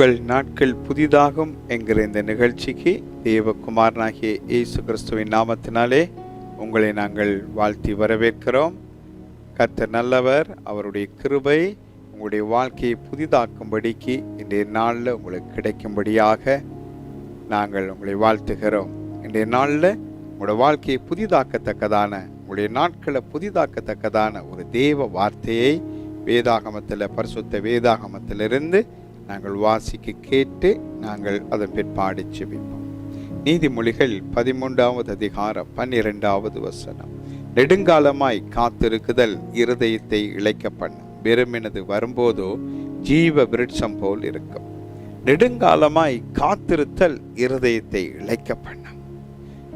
உங்கள் நாட்கள் புதிதாகும் என்கிற இந்த நிகழ்ச்சிக்கு தேவகுமாரனாகிய இயேசு கிறிஸ்துவின் நாமத்தினாலே உங்களை நாங்கள் வாழ்த்தி வரவேற்கிறோம். கர்த்தர் நல்லவர் அவருடைய கிருபை உங்களுடைய வாழ்க்கையை புதிதாக்கும்படிக்கு இன்றைய நாளில் உங்களுக்கு கிடைக்கும்படியாக நாங்கள் உங்களை வாழ்த்துகிறோம். இன்றைய நாளில் உங்களோட வாழ்க்கையை புதிதாக்கத்தக்கதான உங்களுடைய நாட்களை புதிதாக்கத்தக்கதான ஒரு தேவ வார்த்தையை வேதாகமத்தில் பரிசுத்த வேதாகமத்திலிருந்து நாங்கள் வாசிக்க கேட்டு நாங்கள் அதன் பிற்பாடு செபிப்போம் நீதிமொழிகள் பதிமூன்றாவது அதிகாரம் பன்னிரெண்டாவது வசனம். நெடுங்காலமாய் காத்திருக்குதல் இருதயத்தை இழைக்க பண்ணும் வெறுமெனது வரும்போதோ ஜீவ விருட்சம் போல் இருக்கும். நெடுங்காலமாய் காத்திருத்தல் இருதயத்தை இழைக்க பண்ணும்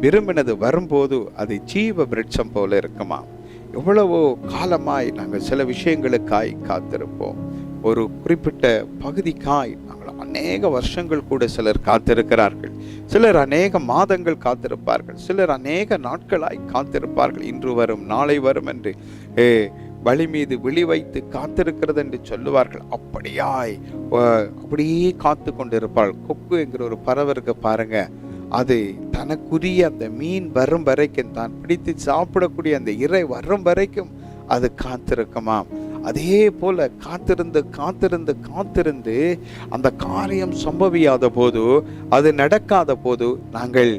விரும்பினது வரும்போது அது ஜீவ விருட்சம் போல இருக்குமா எவ்வளவோ காலமாய் நாங்கள் சில விஷயங்களுக்காய் காத்திருப்போம். ஒரு குறிப்பிட்ட பகுதிக்காய் நாங்கள் அநேக வருஷங்கள் கூட சிலர் காத்திருக்கிறார்கள். சிலர் அநேக மாதங்கள் காத்திருப்பார்கள். சிலர் அநேக நாட்களாய் காத்திருப்பார்கள். இன்று வரும் நாளை வரும் என்று ஏ வழி மீது விழி வைத்து காத்திருக்கிறது என்று சொல்லுவார்கள். அப்படியாய் அப்படியே காத்து கொண்டிருப்பாள் கொக்கு என்கிற ஒரு பறவை இருக்கு பாருங்க. அது தனக்குரிய அந்த மீன் வரும் வரைக்கும் தான் பிடித்து சாப்பிடக்கூடிய அந்த இறை வரும் வரைக்கும் அது காத்திருக்குமாம். அதே போல காத்திருந்து காத்திருந்து காத்திருந்து அந்த காரியம் சம்பவியாத போது அது நடக்காத போது நாங்கள்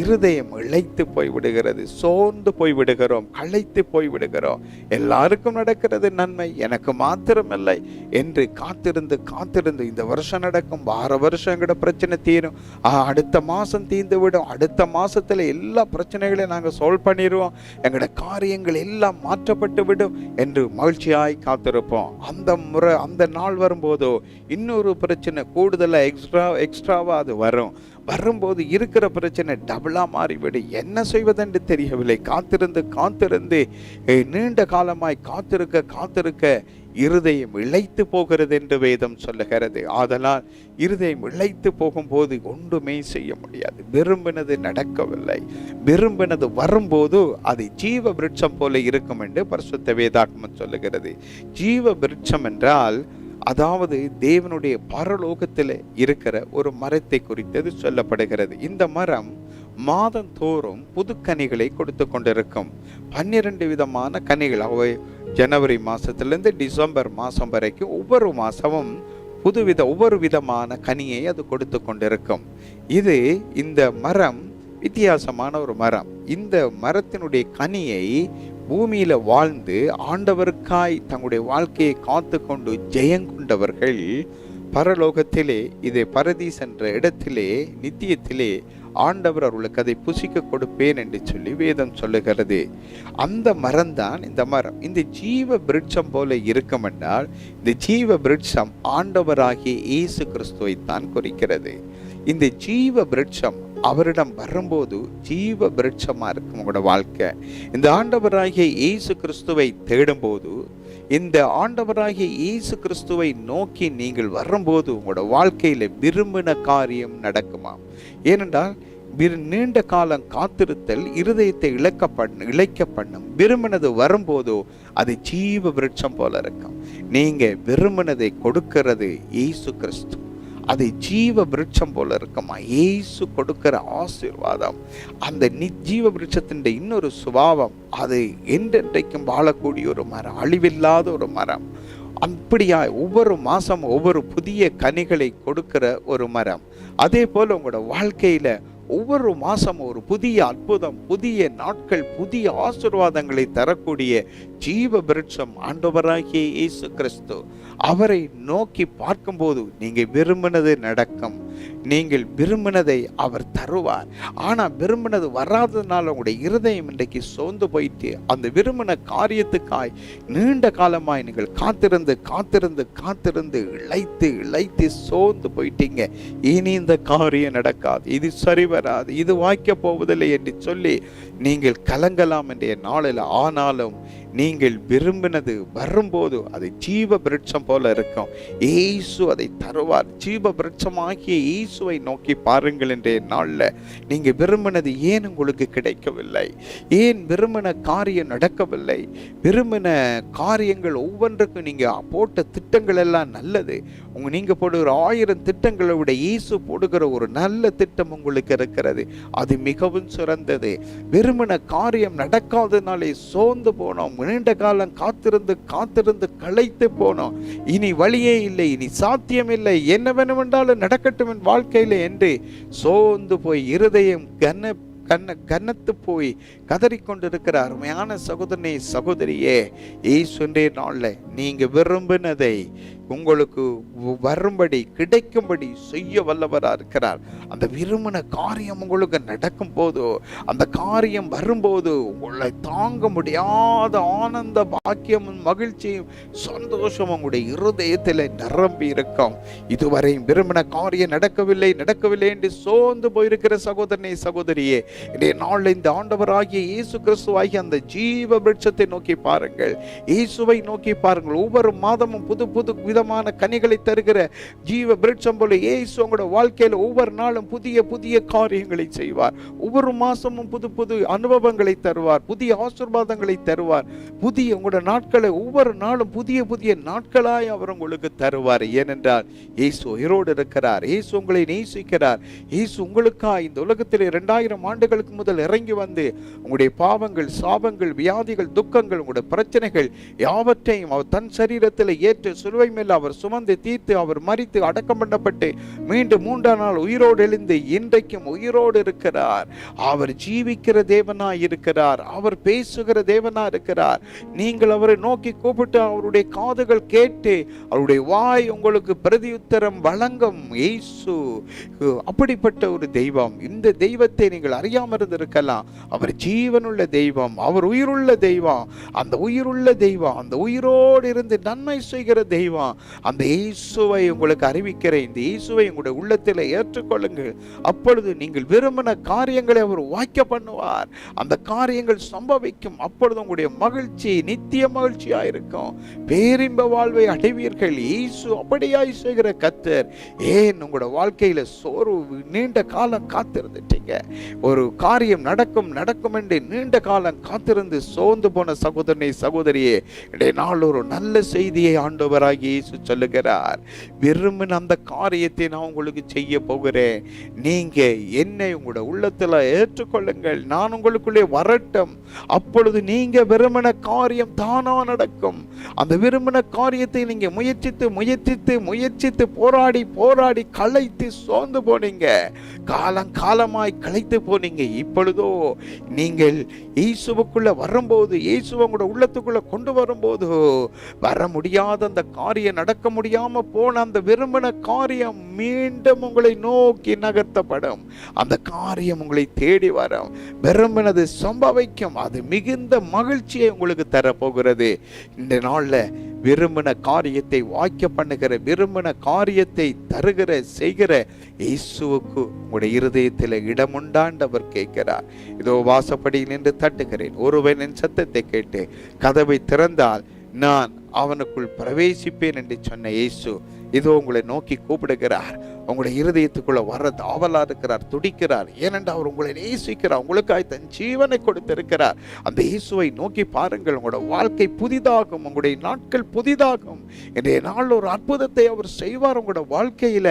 இருதயம் இழைத்து போய் விடுகிறது சோர்ந்து போய் விடுகிறோம் களைத்து போய் விடுகிறோம் எல்லாருக்கும் நடக்கிறது நன்மை எனக்கு மாத்திரமில்லை என்று காத்திருந்து காத்திருந்து இந்த வருஷம் நடக்கும் வார வருஷம் எங்கட பிரச்சனை தீரும். அடுத்த மாசம் தீர்ந்து விடும் அடுத்த மாசத்துல எல்லா பிரச்சனைகளையும் நாங்கள் சால்வ் பண்ணிடுவோம் எங்கட காரியங்கள் எல்லாம் மாற்றப்பட்டு விடும் என்று மகிழ்ச்சியாய் காத்திருப்போம். அந்த முறை அந்த நாள் வரும்போதோ இன்னொரு பிரச்சனை கூடுதலாக எக்ஸ்ட்ரா எக்ஸ்ட்ராவா அது வரும். வரும்போது இருக்கிற பிரச்சனை டபுளாக மாறிவிடும் என்ன செய்வதென்று தெரியவில்லை. காத்திருந்து காத்திருந்து நீண்ட காலமாய் காத்திருக்க காத்திருக்க இருதயம் இழைத்து போகிறது என்று வேதம் சொல்லுகிறது. ஆதலால் இருதயம் இழைத்து போகும்போது ஒன்றுமே செய்ய முடியாது. விரும்பினது நடக்கவில்லை. விரும்பினது வரும்போது அது ஜீவ விருட்சம் போல இருக்கும் என்று பரிசுத்த வேதாகமம் சொல்லுகிறது. ஜீவ விருட்சம் என்றால் அதாவது தேவனுடைய பரலோகத்தில் இருக்கிற ஒரு மரத்தை குறித்தது சொல்லப்படுகிறது. இந்த மரம் மாதந்தோறும் புது கனிகளை கொடுத்து கொண்டிருக்கும். பன்னிரண்டு விதமான கனிகள். அவை ஜனவரி மாதத்துலேருந்து டிசம்பர் மாதம் வரைக்கும் ஒவ்வொரு மாதமும் புதுவித ஒவ்வொரு விதமான கனியை அது கொடுத்து கொண்டிருக்கும். இது இந்த மரம் வித்தியாசமான ஒரு மரம். இந்த மரத்தினுடைய கனியை பூமியில் வாழ்ந்து ஆண்டவருக்காய் தங்களுடைய வாழ்க்கையை காத்து கொண்டு ஜெயங்கொண்டவர்கள் பரலோகத்திலே இதை பரதீஸ் என்ற இடத்திலே நித்தியத்திலே ஆண்டவர் அவர்களுக்கு அதை புசிக்க கொடுப்பேன் என்று சொல்லி வேதம் சொல்லுகிறது. அந்த மரம்தான் இந்த மரம். இந்த ஜீவ விருட்சம் போல இருக்கும் என்றால் இந்த ஜீவ விருட்சம் ஆண்டவராகிய இயேசு கிறிஸ்துவை தான் குறிக்கிறது. இந்த ஜீவ விருட்சம் அவரிடம் வரும்போது ஜீவ விருட்சமாக இருக்கும் உங்களோட வாழ்க்கை. இந்த ஆண்டவராகிய இயேசு கிறிஸ்துவை தேடும்போது இந்த ஆண்டவராகிய இயேசு கிறிஸ்துவை நோக்கி நீங்கள் வரும்போது உங்களோட வாழ்க்கையில் விரும்பின காரியம் நடக்குமாம் ஏனென்றால் நீண்ட காலம் காத்திருத்தல் இருதயத்தை இழக்க பண்ண இழைக்க பண்ணும் விரும்பினது வரும்போதோ அது ஜீவ விருட்சம் போல இருக்கும். நீங்கள் விரும்பினதை கொடுக்கிறது இயேசு கிறிஸ்து. அது ஜீவ விருட்சம் போல இருக்குமா? ஏசு கொடுக்கிற ஆசீர்வாதம் அந்த நிஜீவ விருட்சத்தின் இன்னொரு சுபாவம் அது என்றென்றைக்கும் வாழக்கூடிய ஒரு மரம் அழிவில்லாத ஒரு மரம். அப்படியா ஒவ்வொரு மாதம் ஒவ்வொரு புதிய கனிகளை கொடுக்கிற ஒரு மரம். அதே போல் உங்களோட வாழ்க்கையில் ஒவ்வொரு மாதமும் ஒரு புதிய அற்புதம் புதிய நாட்கள் புதிய ஆசீர்வாதங்களை தரக்கூடிய ஜீவ விருட்சம் ஆண்டவராகிய இயேசு கிறிஸ்து. அவரை நோக்கி பார்க்கும்போது நீங்கள் விரும்பினது நடக்கும். நீங்கள் விரும்பினதை அவர் தருவார். ஆனால் விரும்பினது வராததுனால உங்களுடைய இருதயம் இன்றைக்கு சோர்ந்து போயிட்டு அந்த விரும்பின காரியத்துக்காய் நீண்ட காலமாய் நீங்கள் காத்திருந்து காத்திருந்து காத்திருந்து இழைத்து இழைத்து சோர்ந்து போயிட்டீங்க. இனி இந்த காரியம் நடக்காது. இது சரி வராது. இது வாய்க்க போவதில்லை என்று சொல்லி நீங்கள் கலங்கலாம் என்ற நாளில் ஆனாலும் நீங்கள் விரும்பினது வரும்போது அது ஜீவ விருட்சம் போல இருக்கும். ஏசு அதை தருவார். ஜீவ விருட்சமாகிய இயேசுவை நோக்கி பாருங்கள் என்றே நாளில் நீங்கள் விரும்பினது ஏன் உங்களுக்கு கிடைக்கவில்லை? ஏன் விரும்பின காரியம் நடக்கவில்லை? விரும்பின காரியங்கள் ஒவ்வொன்றுக்கும் நீங்கள் போட்ட திட்டங்கள் எல்லாம் நல்லது. உங்க நீங்கள் போடுகிற ஆயிரம் திட்டங்களை விட இயேசு போடுகிற ஒரு நல்ல திட்டம் உங்களுக்கு இருக்கிறது. அது மிகவும் சிறந்தது. விரும்பின காரியம் நடக்காததுனாலே சோர்ந்து போனோம். நீண்ட காலம் காத்திருந்து காத்திருந்து களைத்து போனோம். இனி வழியே இல்லை இனி சாத்தியம் இல்லை. என்ன வேணுமென்றாலும் நடக்கட்டும் என் வாழ்க்கையில் என்று சோர்ந்து போய் இருதயம் கன கண்ண கன்னத்து போய் கதறிக்கொண்டிருக்கிற அருமையான சகோதரனே சகோதரியே ஈஸ்வரே நாளில் நீங்கள் விரும்பினதை உங்களுக்கு வரும்படி கிடைக்கும்படி செய்ய வல்லவராக இருக்கிறார். அந்த விரும்பின காரியம் உங்களுக்கு நடக்கும் போதோ அந்த காரியம் வரும்போது உங்களை தாங்க முடியாத ஆனந்த பாக்கியமும் மகிழ்ச்சியும் சந்தோஷம் உங்களுடைய இருதயத்தில் நிரம்பி இருக்கும். இதுவரையும் விரும்பின காரியம் நடக்கவில்லை நடக்கவில்லை என்று சோர்ந்து போயிருக்கிற சகோதரனே சகோதரியே இன்றைய நாளில் இந்த ஆண்டவராகி ஆண்டவராகிய இயேசு கிறிஸ்துவாகிய அந்த ஜீவ விருட்சத்தை நோக்கி பாருங்கள். இயேசுவை நோக்கி பாருங்கள். ஒவ்வொரு மாதமும் புது புது விதமான கனிகளை தருகிற ஜீவ விருட்சம் போல இயேசு உங்களோட வாழ்க்கையில் ஒவ்வொரு நாளும் புதிய புதிய காரியங்களை செய்வார். ஒவ்வொரு மாசமும் புது புது அனுபவங்களை தருவார். புதிய ஆசீர்வாதங்களை தருவார். புதிய உங்களோட நாட்களை ஒவ்வொரு நாளும் புதிய புதிய நாட்களாய் அவர் உங்களுக்கு தருவார். ஏனென்றால் இயேசு உயிரோடு இருக்கிறார். இயேசு உங்களை நேசிக்கிறார். இயேசு உங்களுக்காக இந்த உலகத்தில் இரண்டாயிரம் ஆண்டுகளுக்கு முதல் இறங்கி வந்து உங்களுடைய பாவங்கள் சாபங்கள் வியாதிகள் துக்கங்கள் உங்களுடைய பிரச்சனைகள் யாவற்றையும் அவர் தன் சரீரத்தில் ஏற்று சிலுவை மேல் அவர் சுமந்து தீர்த்து அவர் மறித்து அடக்கம் பண்ணப்பட்டு மீண்டும் மூன்றாம் நாள் உயிரோடு எழுந்து இன்றைக்கும் உயிரோடு இருக்கிறார். அவர் ஜீவிக்கிற தேவனாய் இருக்கிறார். அவர் பேசுகிற தேவனாய் இருக்கிறார். நீங்கள் அவரை நோக்கி கூப்பிட்டு அவருடைய காதுகள் கேட்டு அவருடைய வாய் உங்களுக்கு பிரதியுத்தரம் வழங்கும். ஏசு அப்படிப்பட்ட ஒரு தெய்வம். இந்த தெய்வத்தை நீங்கள் அறியாமல் இருந்திருக்கலாம். அவர் ஜீவனுள்ள தெய்வம் அவர் உயிருள்ள தெய்வம் அந்த உயிருள்ள தெய்வம் அந்த உயிரோடு இருந்து நன்மை செய்கிற தெய்வம் அந்த இயேசுவை உங்களுக்கு அறிவிக்கிறேன் இந்த இயேசுவை உங்களுடைய உள்ளத்தில் ஏற்றுக்கொள்ளுங்கள். அப்பொழுது நீங்கள் விரும்பின காரியங்களை அவர் வாய்க்க பண்ணுவார். அந்த காரியங்கள் சம்பவிக்கும். அப்பொழுது உங்களுடைய மகிழ்ச்சி நித்திய மகிழ்ச்சியாக இருக்கும். பேரின்ப வாழ்வை அடைவீர்கள். இயேசு அப்படியாய் செய்கிற கத்தர் ஏன் உங்களோட வாழ்க்கையில சோர்வு நீண்ட காலம் காத்திருந்துட்டீங்க? ஒரு காரியம் நடக்கும் நடக்கும் என்று நீண்ட காலம் காத்திருந்து சோர்ந்து போன சகோதரனை சகோதரியே இடைய நாள் ஒரு நல்ல செய்தியை ஆண்டவராகி இயேசு சொல்லுகிறார். விரும்பின அந்த காரியத்தை நான் உங்களுக்கு செய்ய போகிறேன். நீங்க என்னை உங்களோட உள்ளத்துல ஏற்றுக்கொள்ளுங்கள். நான் உங்களுக்குள்ளே வரட்டும். அப்பொழுது நீங்க விரும்பின காரியம் தானா நடக்கும். அந்த விரும்பின காரியத்தை நீங்க முயற்சித்து முயற்சித்து முயற்சித்து போராடி போராடி களைத்து சோர்ந்து போனீங்க. காலம் காலமாய் களைத்து போனீங்க. இப்பொழுதோ நீங்க நீங்கள் இயேசுவுக்குள்ள வரும்போது இயேசுவை உங்களோட உள்ளத்துக்குள்ள கொண்டு வரும்போது வர முடியாத அந்த காரியம் நடக்க முடியாம போன அந்த விரும்பின காரியம் மீண்டும் உங்களை நோக்கி நகர்த்தப்படும். அந்த காரியம் உங்களை தேடி வரும். விரும்பினது சம்பவிக்கும். அது மிகுந்த மகிழ்ச்சியை உங்களுக்கு தரப்போகிறது. இந்த நாளில் விரும்பின காரியத்தை வாய்க்க பண்ணுகிற விரும்பின காரியத்தை தருகிற செய்கிற இயேசுவுக்கு உங்களுடைய இருதயத்தில் இடமுண்டாண்டவர் கேட்கிறார். இதோ வாசப்படி நின்று தட்டுகிறேன். ஒருவன் என் சத்தத்தை கேட்டு கதவை திறந்தால் நான் அவனுக்குள் பிரவேசிப்பேன் என்று சொன்ன இயேசு இதோ உங்களை நோக்கி கூப்பிடுகிறார். உங்களுடைய இருதயத்துக்குள்ளே வர தாவலாக இருக்கிறார் துடிக்கிறார். ஏனென்றால் அவர் உங்களை நேசிக்கிறார் உங்களுக்காய் தன் ஜீவனை கொடுத்திருக்கிறார். அந்த இயேசுவை நோக்கி பாருங்கள் உங்களோட வாழ்க்கை புதிதாகும் உங்களுடைய நாட்கள் புதிதாகும். இன்றைய நாள் ஒரு அற்புதத்தை அவர் செய்வார் உங்களோட வாழ்க்கையில.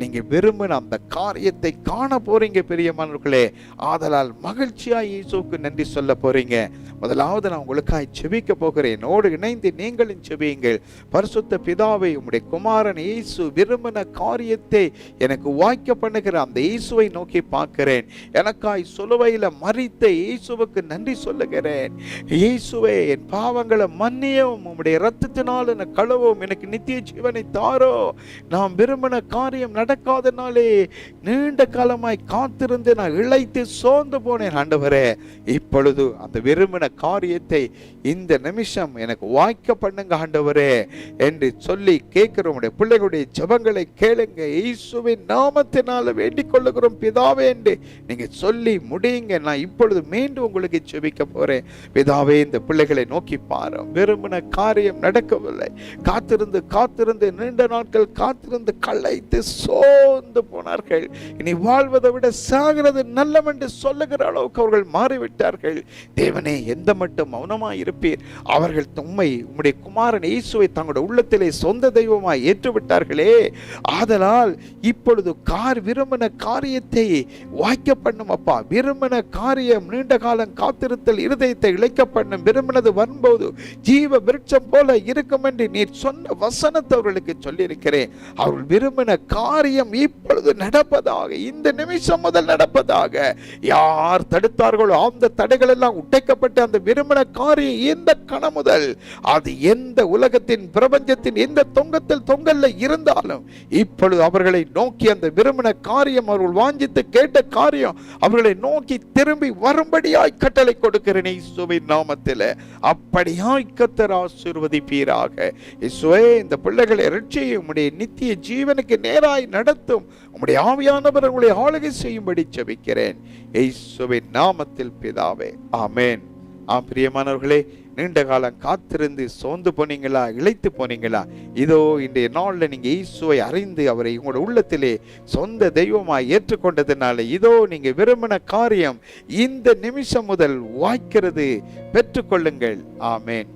நீங்க விரும்பின அந்த காரியத்தை காண போறீங்க பெரியமானவர்களே. ஆதலால் மகிழ்ச்சியா இயேசுக்கு நன்றி சொல்ல போறீங்க. முதலாவது நான் உங்களுக்காய் செபிக்க போகிறேன். என்னோடு இணைந்து நீங்களும் செபியுங்கள். பரிசுத்த பிதாவை உம்முடைய குமாரன் இயேசு விரும்பின காரியத்தை எனக்கு வாய்க்க பண்ணுகிற அந்த இயேசுவை நோக்கி பார்க்கிறேன். எனக்காய் சொல்லுவையில் மறித்த இயேசுவுக்கு நன்றி சொல்லுகிறேன். இயேசுவே என் பாவங்களை மன்னியவும் உம்முடைய ரத்தத்தினால் என கழுவும் எனக்கு நித்திய ஜீவனை தாரோ. நாம் விரும்பின காரியம் நடக்காதனாலே நீண்ட காலமாய் காத்திருந்து நான் இழைத்து சோர்ந்து போனேன் ஆண்டவரே. இப்பொழுது அந்த விரும்பின காரியத்தை இந்த நிமிஷம் எனக்கு வாய்க்க பண்ணுங்க ஆண்டவரே என்று சொல்லி கேட்கிற உடைய பிள்ளைகளுடைய ஜெபங்களை கேளுங்க. இயேசு இயேசுவின் நாமத்தினால வேண்டிக் கொள்ளுகிறோம் பிதாவே என்று நீங்க சொல்லி முடியுங்க. நான் இப்பொழுது மீண்டும் உங்களுக்கு செபிக்க போறேன். பிதாவே இந்த பிள்ளைகளை நோக்கி பாரு விரும்பின காரியம் நடக்கவில்லை. காத்திருந்து காத்திருந்து நீண்ட நாட்கள் காத்திருந்து களைத்து சோர்ந்து போனார்கள். இனி வாழ்வதை விட சாகிறது நல்லம் என்று சொல்லுகிற அளவுக்கு அவர்கள் மாறிவிட்டார்கள். தேவனே எந்த மட்டும் மௌனமாக இருப்பீர். அவர்கள் தும்மை உம்முடைய குமாரன் இயேசுவை தங்களுடைய உள்ளத்திலே சொந்த தெய்வமாய் ஏற்றுவிட்டார்களே. ஆதலால் இப்பொழுது கார் விரும்பின காரியத்தை வாய்க்க பண்ணும் அப்பா. விரும்பின காரியம் நீண்ட காலம் காத்திருத்தல் இருதயத்தை இழைக்க பண்ணும் விரும்பினது வரும்போது ஜீவ விருட்சம் போல இருக்கும் என்று நீர் சொன்ன வசனத்தை அவர்களுக்கு சொல்லியிருக்கிறேன். அவர்கள் விரும்பின காரியம் இப்பொழுது நடப்பதாக இந்த நிமிஷம் முதல் நடப்பதாக. யார் தடுத்தார்களோ அந்த தடைகள் எல்லாம் உடைக்கப்பட்டு அந்த விரும்பின காரியம் இந்த கணம் முதல் அது எந்த உலகத்தின் பிரபஞ்சத்தின் எந்த தொங்கத்தில் தொங்கல்ல இருந்தாலும் இப்பொழுது அவர்களை நோக்கி அந்த விரும்பின காரியம் அவர்கள் வாஞ்சித்து கேட்ட காரியம் அவர்களை நோக்கி திரும்பி வரும்படியாய் கட்டளை கொடுக்கிறேன் இயேசுவின் நாமத்தில். அப்படியாய் கத்தர் ஆசிர்வதிப்பீராக. இயேசுவே இந்த பிள்ளைகளை ரட்சியும் உம்முடைய நித்திய ஜீவனுக்கு நேராய் நடத்தும். உம்முடைய ஆவியானவர் உங்களை ஆளுகை செய்யும்படி செபிக்கிறேன் இயேசுவின் நாமத்தில் பிதாவே ஆமேன். ஆ பிரியமானவர்களே நீண்ட காலம் காத்திருந்து சோர்ந்து போனீங்களா? இழைத்து போனீங்களா? இதோ இன்றைய நாளில் நீங்கள் இயேசுவை அறிந்து அவரை உங்களோட உள்ளத்திலே சொந்த தெய்வமாக ஏற்றுக்கொண்டதுனால இதோ நீங்கள் விரும்பின காரியம் இந்த நிமிஷம் முதல் வாய்க்கிறது. பெற்றுக்கொள்ளுங்கள். ஆமேன்.